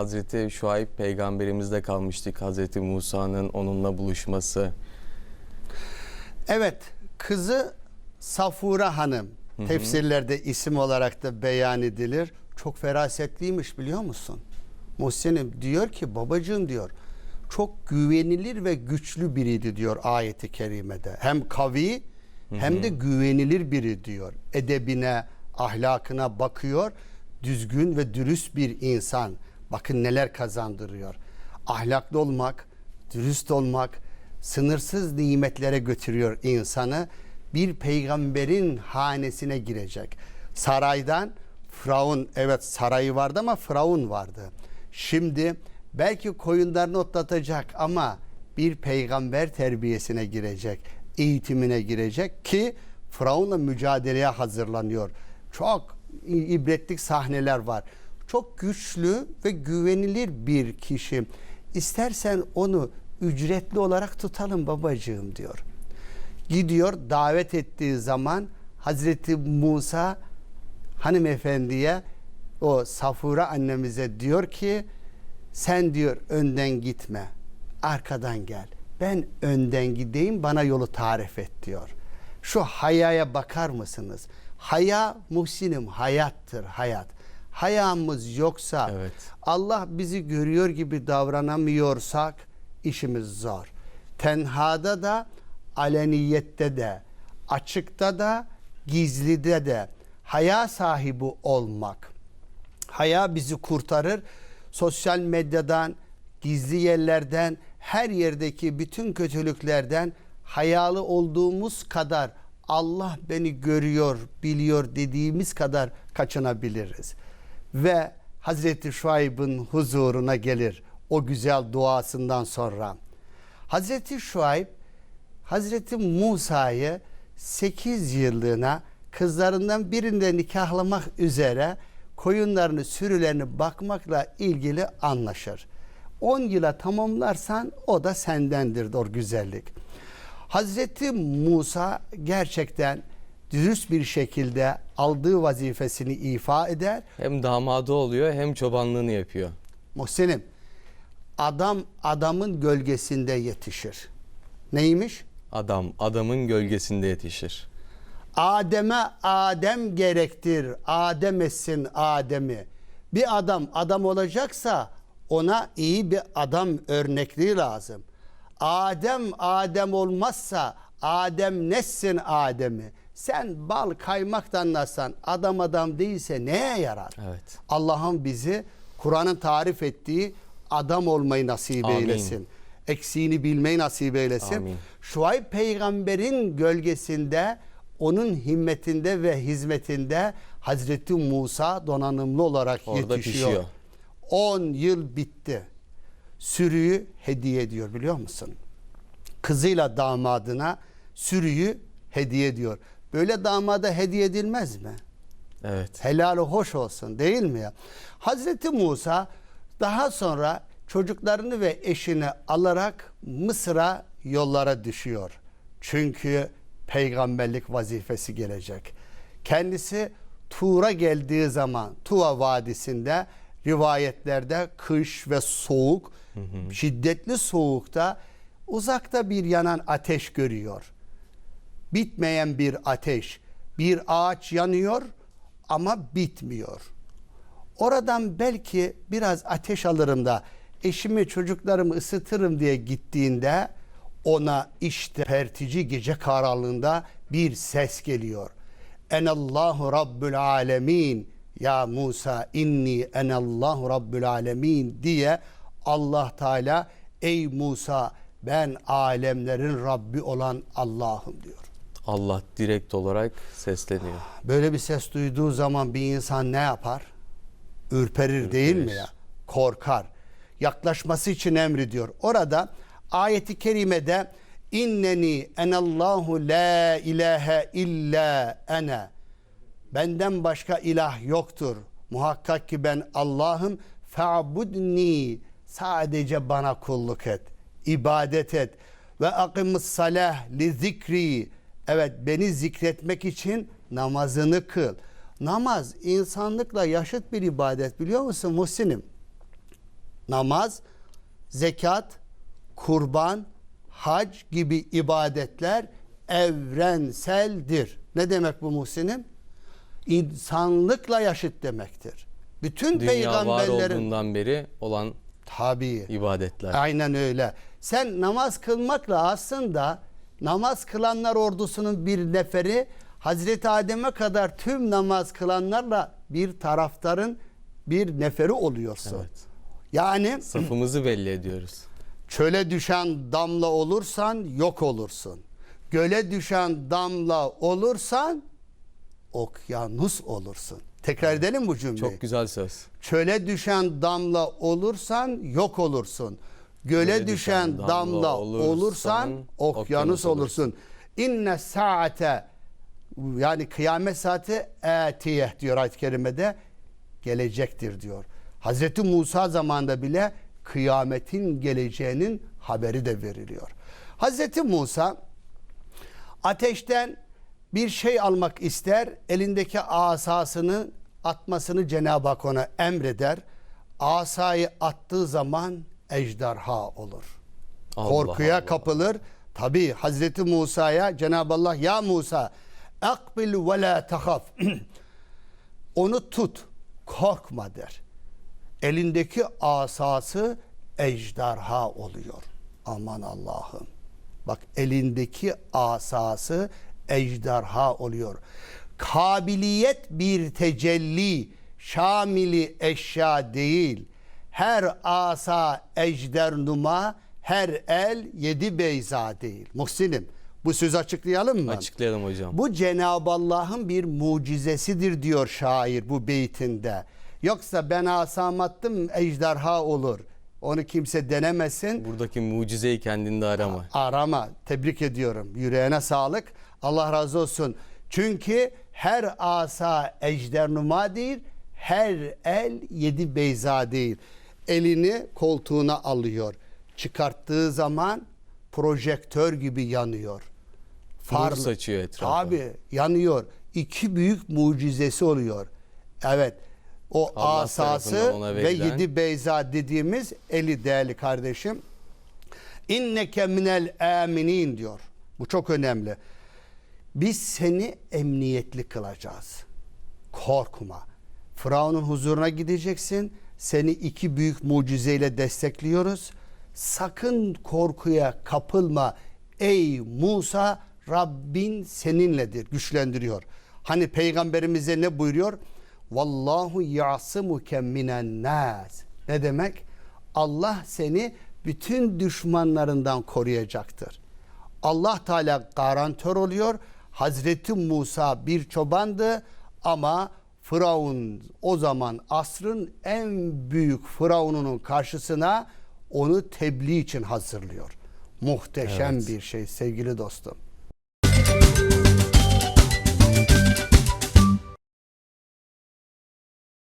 Hazreti Şuayb peygamberimizde kalmıştık. Hazreti Musa'nın onunla buluşması. Evet, kızı Safura Hanım tefsirlerde isim olarak da beyan edilir. Çok ferasetliymiş biliyor musun? Muhsin'im diyor ki babacığım diyor çok güvenilir ve güçlü biriydi diyor ayeti kerimede. Hem kavi hem de güvenilir biri diyor. Edebine, ahlakına bakıyor. Düzgün ve dürüst bir insan. Bakın neler kazandırıyor. Ahlaklı olmak, dürüst olmak, sınırsız nimetlere götürüyor insanı. Bir peygamberin hanesine girecek. Saraydan Firavun evet sarayı vardı ama Firavun vardı. Şimdi belki koyunlarını otlatacak ama bir peygamber terbiyesine girecek, eğitimine girecek ki Firavun'la mücadeleye hazırlanıyor. Çok ibretlik sahneler var. Çok güçlü ve güvenilir bir kişi. İstersen onu ücretli olarak tutalım babacığım diyor. Gidiyor davet ettiği zaman Hazreti Musa hanımefendiye o Safura annemize diyor ki sen diyor önden gitme arkadan gel ben önden gideyim bana yolu tarif et diyor. Şu hayaya bakar mısınız? Haya Muhsin'im hayattır hayat. Hayamız yoksa Evet. Allah bizi görüyor gibi davranamıyorsak işimiz zor. Tenhada da, aleniyette de, açıkta da, gizlide de haya sahibi olmak. Haya bizi kurtarır. Sosyal medyadan, gizli yerlerden, her yerdeki bütün kötülüklerden hayalı olduğumuz kadar Allah beni görüyor, biliyor dediğimiz kadar kaçınabiliriz. Ve Hazreti Şuayb'ın huzuruna gelir o güzel duasından sonra. Hazreti Şuayb Hazreti Musa'yı 8 yıllığına kızlarından birinde nikahlamak üzere koyunlarını sürülerini bakmakla ilgili anlaşır. 10 yıla tamamlarsan o da sendendir o güzellik. Hazreti Musa gerçekten dürüst bir şekilde aldığı vazifesini ifa eder. Hem damadı oluyor hem çobanlığını yapıyor. Muhsinim, adam adamın gölgesinde yetişir. Neymiş? Adam adamın gölgesinde yetişir. Adem'e Adem gerektir. Adem etsin Adem'i. Bir adam adam olacaksa ona iyi bir adam örnekliği lazım. Adem Adem olmazsa Adem nessin Adem'i? Sen bal kaymaktan anlarsan adam adam değilse neye yarar? Evet. Allah'ın bizi Kur'an'ın tarif ettiği adam olmayı nasip Amin. eylesin. Eksiğini bilmeyi nasip eylesin. Amin. Şuayb peygamberin gölgesinde onun himmetinde ve hizmetinde Hazreti Musa donanımlı olarak Orada yetişiyor. pişiyor. 10 yıl bitti. Sürüyü hediye ediyor biliyor musun? Kızıyla damadına sürüyü hediye ediyor. Böyle damada hediye edilmez mi? Evet. Helali hoş olsun değil mi ya? Hazreti Musa daha sonra çocuklarını ve eşini alarak Mısır'a yollara düşüyor. Çünkü peygamberlik vazifesi gelecek. Kendisi Tur'a geldiği zaman Tuva Vadisi'nde rivayetlerde kış ve soğuk, şiddetli soğukta uzakta bir yanan ateş görüyor bitmeyen bir ateş. Bir ağaç yanıyor ama bitmiyor. Oradan belki biraz ateş alırım da eşimi çocuklarımı ısıtırım diye gittiğinde ona işte pertici gece karanlığında bir ses geliyor. Enallahu Rabbül Alemin ya Musa inni enallahu Rabbül Alemin diye Allah Teala ey Musa ben alemlerin Rabbi olan Allah'ım diyor. Allah direkt olarak sesleniyor. Böyle bir ses duyduğu zaman bir insan ne yapar? Ürperir değil mi Ürperir. ya? Korkar. Yaklaşması için emrediyor. Orada ayeti kerimede inneni enallahu la ilahe illa ene benden başka ilah yoktur. Muhakkak ki ben Allah'ım fa'budni sadece bana kulluk et. ibadet et. Ve akimus salah li zikri evet beni zikretmek için namazını kıl. Namaz insanlıkla yaşıt bir ibadet biliyor musun Muhsin'im? namaz, zekat, kurban, hac gibi ibadetler evrenseldir. Ne demek bu Muhsin'im? İnsanlıkla yaşıt demektir. Bütün Dünya var peygamberlerin olduğundan beri olan tabii ibadetler. Aynen öyle. Sen namaz kılmakla aslında namaz kılanlar ordusunun bir neferi Hazreti Adem'e kadar tüm namaz kılanlarla bir taraftarın bir neferi oluyorsun. Evet. Yani Safımızı belli ediyoruz. çöle düşen damla olursan yok olursun. Göle düşen damla olursan okyanus olursun. Tekrar edelim bu cümleyi. Çok güzel söz. Çöle düşen damla olursan yok olursun. Göle düşen damla olursan okyanus olursun. İnne saate yani kıyamet saati etiye diyor ayet-i kerimede gelecektir diyor. Hazreti Musa zamanında bile kıyametin geleceğinin haberi de veriliyor. Hazreti Musa ateşten bir şey almak ister, elindeki asasını atmasını Cenab-ı Hak ona emreder. Asayı attığı zaman ejderha olur. Allah Korkuya Allah. kapılır. Tabi Hazreti Musa'ya Cenab-ı Allah ya Musa akbil ve la tahaf onu tut korkma der. Elindeki asası ejderha oluyor. Aman Allah'ım. Bak elindeki asası ejderha oluyor. Kabiliyet bir tecelli, şamili eşya değil. Her asa ejder numa, her el yedi beyza değil. Muhsinim bu sözü açıklayalım mı? Açıklayalım hocam. Bu Cenab-ı Allah'ın bir mucizesidir diyor şair bu beytinde. Yoksa ben asam attım ejderha olur. Onu kimse denemesin. Buradaki mucizeyi kendinde arama. Arama. Tebrik ediyorum. Yüreğine sağlık. Allah razı olsun. Çünkü her asa ejder numa değil, her el yedi beyza değil. Elini koltuğuna alıyor. Çıkarttığı zaman projektör gibi yanıyor. Nur saçıyor etrafa. Tabii yanıyor. İki büyük mucizesi oluyor. Evet. O Allah asası ve yedi beyza dediğimiz eli değerli kardeşim. İnneke minel aminin diyor. Bu çok önemli. Biz seni emniyetli kılacağız. Korkma. Firavun'un huzuruna gideceksin. Seni iki büyük mucizeyle destekliyoruz. Sakın korkuya kapılma. Ey Musa Rabbin seninledir. Güçlendiriyor. Hani peygamberimize ne buyuruyor? Vallahu yasimuke minen nas. Ne demek? Allah seni bütün düşmanlarından koruyacaktır. Allah Teala garantör oluyor. Hazreti Musa bir çobandı ama Firavun o zaman asrın en büyük Firavun'unun karşısına onu tebliğ için hazırlıyor. Muhteşem Evet. bir şey sevgili dostum.